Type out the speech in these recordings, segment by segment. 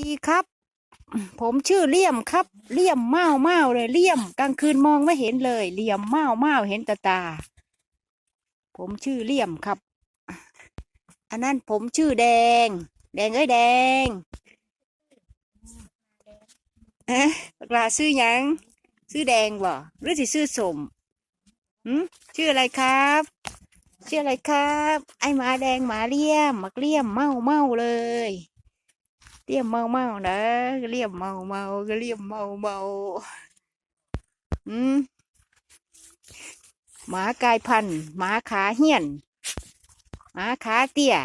ดีครับ ผมชื่อเลี่ยมครับ เลี่ยมเมาเมาเลยเลี่ยม กลางคืนมองไม่เห็นเลยเลี่ยมเมาเมาเห็นตาตา ผมชื่อเลี่ยมครับ อันนั้นผมชื่อแดง แดงเอ้ยแดงเอ๊ะลาซื้อยังซื้อแดงบ่หรือสิซื้อสมหืมชื่ออะไรครับชื่ออะไรครับ ไอหมาแดงหมาเลี่ยมหมักเลี่ยมเมาเมาเลย เลี่ยมเมาเมานะเลี่ยมเมาเมาก็เลี่ยมเมาเมาอืมหมากายพันธุ์หมาขาเหี้ยนหมาขาเตี้ย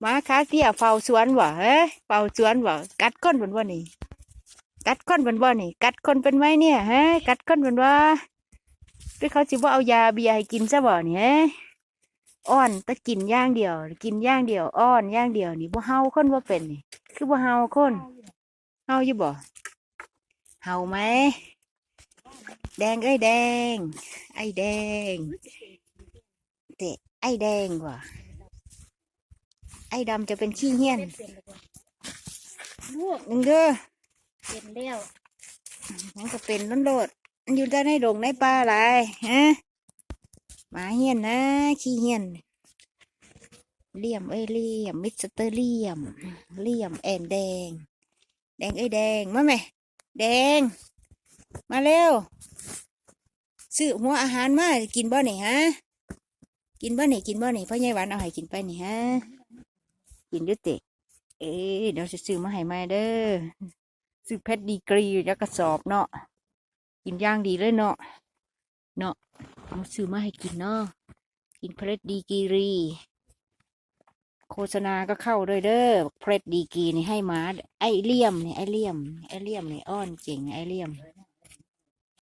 หมาขาเตี้ยเฝ้าสวนวะเฮ้ยเฝ้าสวนวะกัดก้นเป็นว่านี่กัดก้นเป็นว่านี่ กัดคนเป็นไหมเนี่ยฮะกัดก้นเป็นว่าไปเขาสิว่าเอายาเบียร์ให้กินซะบ่เนี่ย อ้อนแตะกินอย่างเดียว กินอย่างเดียว อ้อนอย่างเดียวนี่บ่เฮาคนว่าเป็นนี่ คือบ่เฮาคนเฮาอยู่บ่เฮาไหมแดงเอ้ยแดง ไอ้แดงเตะไอ้แดงว่ะไอ้ดำจะเป็นขี้เหี้ยนลูกนึงเด้อเป็นแล้วมันก็เป็นล้นโลดมันอยู่แต่ในดงในป่าหลายฮะ หมาเหี้ยนนะ ขี้เหี้ยนเลี่ยมเอ้ยเลี่ยมมิสเตอร์เลี่ยมเลี่ยมแอนแดง แดงเอ้ยแดงมาไหมแดง มาเร็วซื้อหัวอาหารมากินบ่นี่ฮะกินบ่นี่กินบ่นี่พ่อใหญ่หวานเอาให้กินไปนี่ฮะกินอยุติเอ๊ะเดี๋ยวซื้อมาให้ม่เด้อซื้อเพชรดีกรีแล้วกระสอบเนาะกินย่างดีเลยเนาะเนาะ เอาซื้อมาให้กินเนาะกินเพชรดีกีรี โฆษณาก็เข้าด้วยเด้อเพรสดีกีนี่ให้มาไอเลี่ยมนี่ไอเลี่ยมไอเลี่ยมนี่อ้อนเก่งไอเลี่ยม